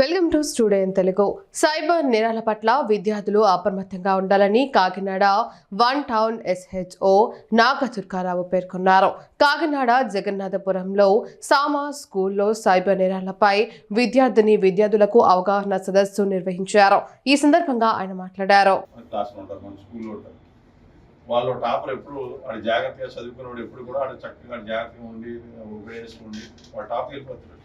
Welcome to student Telugu. Cyber నేరాల పట్ల విద్యార్థులు అప్రమత్తంగా ఉండాలని Kakinada one town SHO Nagadurgarao పేర్కొన్నారు. కాకినాడ జగన్నాథపురంలో సామా స్కూల్లో సైబర్ నేరాలపై విద్యార్థిని విద్యార్థులకు అవగాహన సదస్సు నిర్వహించారు. ఈ సందర్భంగా ఆయన మాట్లాడారు. వాళ్ళు టాపర్ ఎప్పుడు వాడు జాగ్రత్తగా చదువుకునేవాడు ఎప్పుడు కూడా వాడు చక్కగా జాగ్రత్తగా ఉండి ఉపయోగించుకోండి వాడు టాప్ వెళ్ళిపోతున్నాడు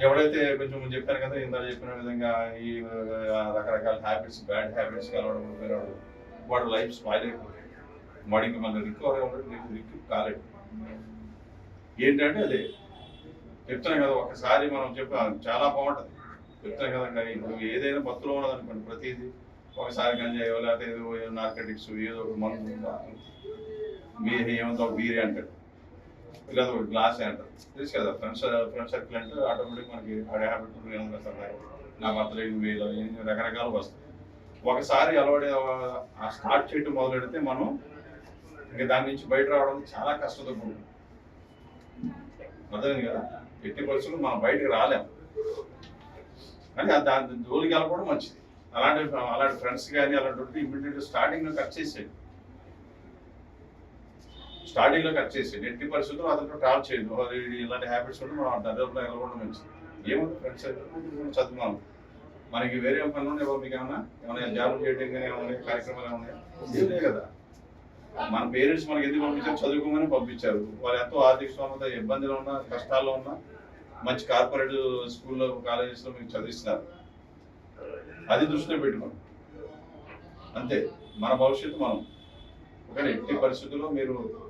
ఎవడైతే కొంచెం చెప్పాను కదా ఇందాక చెప్పిన విధంగా ఈ రకరకాల హ్యాబిట్స్ బ్యాడ్ హ్యాబిట్స్ కలవడం పోయినాడు వాడు లైఫ్ స్పాయిల్ అయిపోయాడు వాడు ఇంకా మళ్ళీ రికవర్ అవ్వడం రికవర్ కాలేడు ఏంటంటే అదే చెప్తాను కదా ఒకసారి మనం చెప్పాం చాలా బాగుంటుంది. చెప్తాను కదా ఇప్పుడు ఏదైనా పత్తులో ఉన్నది అనుకోండి ప్రతిదీ ఒకసారి గంజాయో లేకపోతే ఏదో నార్కటిక్స్ ఏదో ఒక మందు మీరు ఏమంతా ఒక అంటాడు. లేదా ఒక గ్లాస్ అంటారు. తెలుసు కదా ఫ్రెండ్స్ ఫ్రెండ్ సర్కిల్ అంటే ఆటోమేటిక్ మనకి ఆడే హ్యాబిట్ నా బర్త్డే వేలు ఎన్ని రకరకాలు వస్తాయి ఒకసారి అలవాటు ఆ స్టార్ట్ చేయటం మొదలెడితే మనం ఇంకా దాని నుంచి బయట రావడం చాలా కష్టంతో కూడుకుంది అర్థమైంది కదా? ఎట్టి పరిస్థితులు మనం బయటకు రాలేం. కానీ దాని జోలికి వెళ్ళకపోవడం మంచిది. అలాంటి అలాంటి ఫ్రెండ్స్ కానీ అలాంటి ఇమీడియట్ స్టార్టింగ్ కట్ చేసేది స్టార్టింగ్లో కట్ చేసేయండి. ఎట్టి పరిస్థితుల్లో అతను ట్రావెల్ చేయదు ఇలాంటి హ్యాబిట్స్ ఉంటే మనం దరిదాపులో వెళ్ళకపోవడం మంచిది ఏముంది ఫ్రెండ్స్ చదువుకున్నాం మనకి వేరే పనులు ఉన్నాయి మీకు ఏమన్నా ఏమైనా జాబ్ చేయడం కానీ ఏమైనా కార్యక్రమాలు ఏమైనా ఏం కదా. మన పేరెంట్స్ మనకి ఎందుకు పంపించారు? చదువుకోమని పంపించారు. వాళ్ళు ఎంతో ఆర్థిక స్తోమత ఇబ్బందులు ఉన్నా కష్టాల్లో ఉన్నా మంచి కార్పొరేట్ స్కూల్లో కాలేజెస్లో మీకు చదివిస్తున్నారు. అది దృష్టిలో పెట్టుకోండి. అంతే. మన భవిష్యత్తు మనం. ఒకటి ఎట్టి పరిస్థితుల్లో మీరు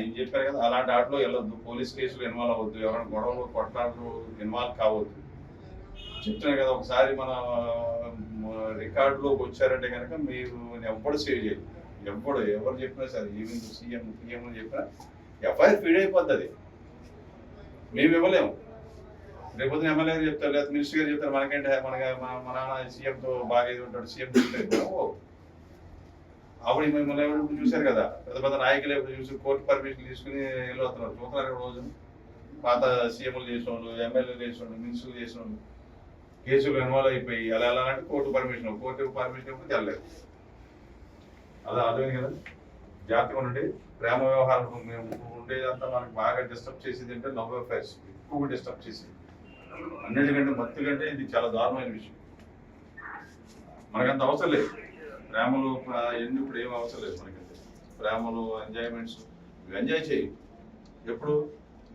ఏం చెప్పారు కదా అలాంటి ఆటలో వెళ్ళొద్దు. పోలీస్ కేసులు ఇన్వాల్వ్ అవ్వద్దు. ఎవరైనా గొడవలు కొట్లాటలు ఇన్వాల్వ్ కావద్దు. చెప్తున్నాను కదా ఒకసారి మన రికార్డులోకి వచ్చారంటే కనుక మీరు ఎవ్వడు సేవ్ చేయరు. ఎవ్వడు ఎవరు చెప్పినా సరే ఈవెన్ సీఎం పిఎం చెప్పినా ఎఫ్ఐఆర్ ఫీడ్ అయిపోద్ది మేము ఇవ్వలేము. రేపొద్దున ఎమ్మెల్యే గారు చెప్తారు లేదా మినిస్టర్ గారు చెప్తారు మనకంటే మన మన- నాన్న సీఎంతో బాగా ఇది ఉంటాడు సీఎం చెప్తారు అప్పుడు మిమ్మల్ని ఎవరు చూశారు కదా? పెద్ద పెద్ద నాయకులు ఎప్పుడు చూసి కోర్టు పర్మిషన్ తీసుకుని వెళ్ళొస్తున్నారు. చూస్తున్నారు రోజు. పాత సీఎంలు చేసిన వాళ్ళు ఎమ్మెల్యేలు చేసిన వాళ్ళు మినిస్టర్లు చేసిన వాళ్ళు కేసులు ఇన్వాల్వ్ అయిపోయి అలా ఎలా అంటే కోర్టు పర్మిషన్ కోర్టు పర్మిషన్ ఇవ్వకపోతే వెళ్ళలేదు. అలా అర్థమైంది కదా. జాగ్రత్తగా ఉండండి. ప్రేమ వ్యవహారం మేము ఉండేదంతా మనకు బాగా డిస్టర్బ్ చేసేది అంటే లవ్ అఫైర్స్ ఎక్కువ డిస్టర్బ్ చేసేది. అన్నిటికంటే మత్తు కంటే ఇది చాలా దారుణమైన విషయం. మనకంత అవసరం లేదు. ప్రేమలు ప్ర- ఎన్ని ఇప్పుడు ఏం అవసరం లేదు మనకంటే. ప్రేమలు ఎంజాయ్మెంట్స్ నువ్వు ఎంజాయ్ చేయి. ఎప్పుడు?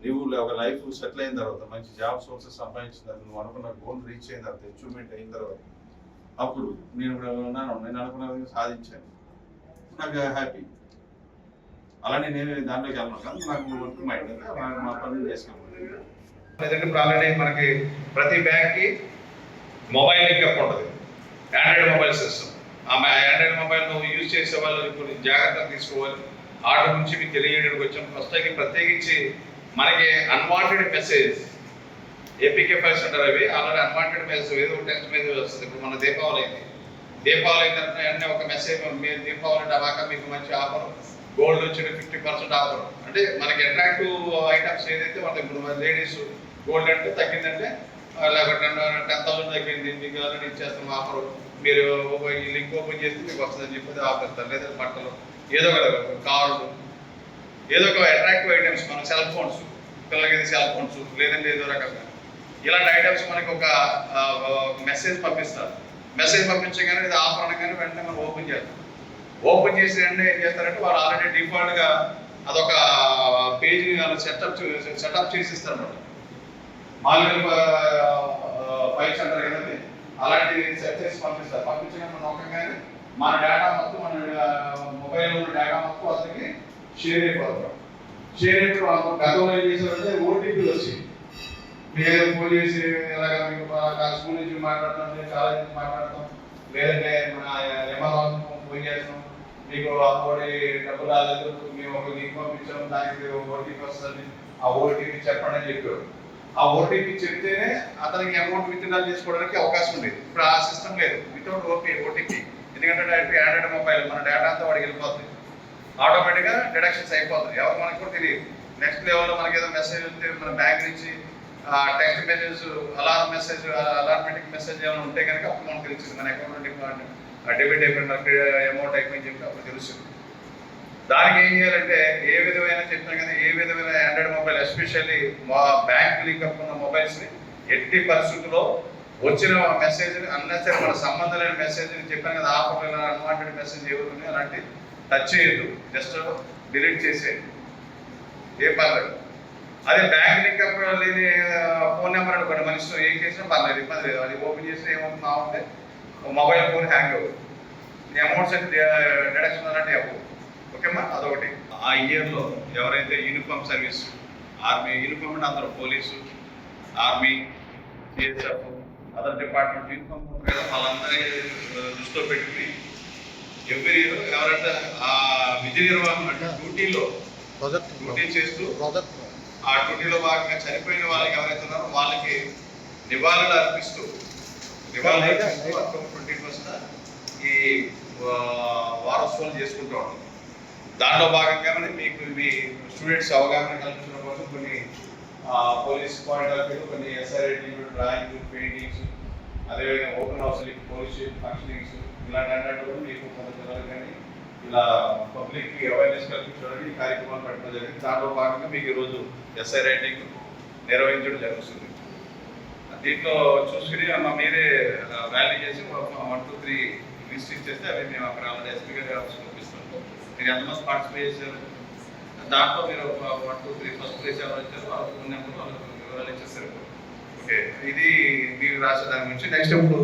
నువ్వు ఒక లైఫ్ సెటిల్ అయిన తర్వాత మంచి జాబ్ సోర్సెస్ సంపాదించిన తర్వాత నువ్వు అనుకున్న గోల్ రీచ్ అయిన తర్వాత అచీవ్మెంట్ అయిన తర్వాత అప్పుడు నేను ఇప్పుడు ఉన్నాను. నేను అనుకున్నది సాధించాను. నాకు హ్యాపీ అలానే నేను దాంట్లోకి వెళ్ళను. నాకు వర్క్ మైండ్ మా పనులు చేసుకోవాలి ఇప్పుడు ఆల్రెడీ మనకి ప్రతి బ్యాంక్కి మొబైల్ లింక్ ఉంటుంది. Android mobile system Android mobile use చేసే వాళ్ళు కొన్ని జాగ్రత్తలు తీసుకోవాలి. ఆట నుంచి మీకు తెలియజేయడానికి వచ్చాం. ఫస్ట్ అయితే ప్రత్యేకించి మనకి అన్వాంటెడ్ మెసేజ్ ఏపీకే ఫైల్స్ అంటారు అవి. ఆల్రెడీ అన్వాంటెడ్ మెసేజ్ ఏదో ఒక టెక్స్ట్ మెసేజ్ వస్తుంది. ఇప్పుడు మన దీపావళి అయింది. దీపావళి అయిన ఒక మెసేజ్ మీరు దీపావళి దాకా మీకు మంచి ఆఫర్. గోల్డ్ వచ్చి ఫిఫ్టీ పర్సెంట్ ఆఫర్. అంటే మనకి అట్రాక్టివ్ ఐటమ్స్ ఏదైతే మన ఇప్పుడు లేడీస్ గోల్డ్ అంటే తగ్గిందంటే లేకపోతే టెన్ టెన్ థౌసండ్ తగ్గింది. మీకు ఆల్రెడీ ఇచ్చేస్తాం ఆఫర్. మీరు ఈ లింక్ ఓపెన్ చేస్తే మీకు వస్తుందని చెప్పి ఆఫర్ లేదంటే లేదా బట్టలు ఏదో ఒక కార్లు ఏదో ఒక అట్రాక్టివ్ ఐటమ్స్ మన సెల్ ఫోన్స్ పిల్లలకి సెల్ ఫోన్స్ లేదంటే ఏదో రకంగా. ఇలాంటి ఐటమ్స్ మనకి ఒక మెసేజ్ పంపిస్తారు. మెసేజ్ పంపించగానే ఇది ఆఫర్ అనగానే వెంటనే మనం ఓపెన్ చేస్తాం. ఓపెన్ చేసి వెంటనే ఏం చేస్తారంటే వాళ్ళు ఆల్రెడీ డిఫాల్ట్గా అదొక పేజ్ సెటప్ సెటప్ చేసి ఇస్తారు అన్నమాట మామూలుగా ఫైల్స్ అంటారు కదండి అలాంటి సెట్ చేసి పంపిస్తారు పంపించగానే మనం నొక్కగానే మన డేటా మొత్తం మన మొబైల్ ఉన్న డేటా మొత్తం అతనికి షేర్ అయిపోతాం షేర్ అయిపోయి వాళ్ళు గతంలో ఏం చేశారంటే ఓటీపీలు వచ్చాయి. మీరు ఫోన్ చేసి ఇలాగ మీకు మా స్కూల్ నుంచి మాట్లాడతాం నేను కాలేజ్ నుంచి మాట్లాడతాం. లేదంటే మన ఎంఆర్ఓ ఫోన్ చేస్తాం. మీకు అమ్మఒడి డబ్బు రాలేదు మేము ఒక లింక్ పంపించాం దానికి ఓటీపీ వస్తుంది. ఆ ఓటీపీ చెప్పండి అని చెప్పారు. ఆ ఓటీపీ చెప్తేనే అతనికి అమౌంట్ విత్డ్రా చేసుకోవడానికి అవకాశం ఉండేది. ఇప్పుడు ఆ సిస్టమ్ లేదు. వితౌట్ ఓపీ ఓటీపీ ఎందుకంటే డైరెక్ట్ ఆండ్రాయిడ్ మొబైల్ మన డేటా అంతా వాడికి వెళ్ళిపోతుంది. ఆటోమేటిక్గా డిడక్షన్స్ అయిపోతుంది. ఎవరు మనకు కూడా తెలియదు. నెక్స్ట్ లెవెల్లో మనకి ఏదో మెసేజ్ ఉంటే మన బ్యాంక్ నుంచి టెక్స్ట్ మెసేజ్ అలారం మెసేజ్ అలార్మేటిక్ మెసేజ్ ఏమైనా ఉంటే కనుక అప్పుడు మనకు తెలిసింది. మన అకౌంట్ డెబిట్ అయిపోయిన అమౌంట్ అయిపోయింది దానికి ఏం చేయాలంటే ఏ విధమైన చెప్పినా కానీ ఏ విధమైన ఆండ్రాయిడ్ మొబైల్ ఎస్పెషల్లీ మా బ్యాంక్ లింక్ అప్ ఉన్న మొబైల్స్ని ఎట్టి పరిస్థితుల్లో వచ్చిన మెసేజ్ అన్నసరి మన సంబంధం లేని మెసేజ్ చెప్పాను కదా ఆఫర్ అన్వాంటెడ్ మెసేజ్ ఎవరు అలాంటి టచ్ చేయొద్దు. జస్ట్ డిలీట్ చేసేయండి. ఏ పర్లేదు. అదే బ్యాంక్ లింక్ అప్ లేని ఫోన్ నెంబర్ అనుకోండి మన ఇష్టం ఏం చేసినా పర్లేదు ఇబ్బంది లేదు. అది ఓపెన్ చేసినా ఏమవుతుందా ఉంటే మొబైల్ ఫోన్ హ్యాంగ్ అవుతుంది. అమౌంట్స్ డిడక్షన్ అలాంటివి అవ్వదు ఓకేమ్మా? అదొకటి. ఆ ఇయర్లో ఎవరైతే యూనిఫామ్ సర్వీస్ ఆర్మీ యూనిఫామ్ అంటే అందరూ police army CSF other department uniform ఉంటుంది కదా వాళ్ళందరినీ దృష్టిలో పెట్టుకుని ఎవ్రీ ఇయర్ ఎవరైతే ఆ విధి నిర్వహణ అంటే డ్యూటీలో డ్యూటీ చేస్తూ ఆ డ్యూటీలో భాగంగా చనిపోయిన వాళ్ళకి ఎవరైతే ఉన్నారో వాళ్ళకి నివాళులు అర్పిస్తూ నివాళులు అర్పిస్తూ అక్టోబర్ ట్వంటీ ఫస్ట్ ఈ వారోత్సవాలు చేసుకుంటూ ఉంటాం దాంట్లో భాగంగానే మీకు మీ స్టూడెంట్స్ అవగాహన కల్పించడం కోసం కొన్ని పోలీస్ పాయింట్ ఆఫ్ వ్యూ కొన్ని ఎస్ఆర్ డ్రాయింగ్ పెయింటింగ్స్ అదేవిధంగా ఓపెన్ హౌస్ పోలీస్ ఫంక్షనింగ్స్ ఇలాంటి అన్నట్టు కూడా మీకు కొంతమంది కానీ ఇలా పబ్లిక్ అవేర్నెస్ కల్పించడానికి ఈ కార్యక్రమాలు పెట్టడం జరిగింది. దాంట్లో భాగంగా మీకు ఈరోజు ఎస్ఐ రైటింగ్ నిర్వహించడం జరుగుతుంది. దీంట్లో చూసుకుని మా మీరే వాల్యూ చేసి వన్ టూ త్రీ లిస్ట్ ఇచ్చేస్తే అవి మేము అక్కడ ఆల్రెడీ ఎస్పీ గారి ఆఫీస్ పంపిస్తాం మీరు ఎంతమంది పార్టిసిపేట్ చేశారు? దాంట్లో మీరు one two three first place ఎవరు ఇచ్చారు వాళ్ళ ఫోన్ నెంబర్ వాళ్ళకి వివరాలు ఇచ్చేసారు ఓకే ఇది మీరు రాసే దాని గురించి. నెక్స్ట్ ఇప్పుడు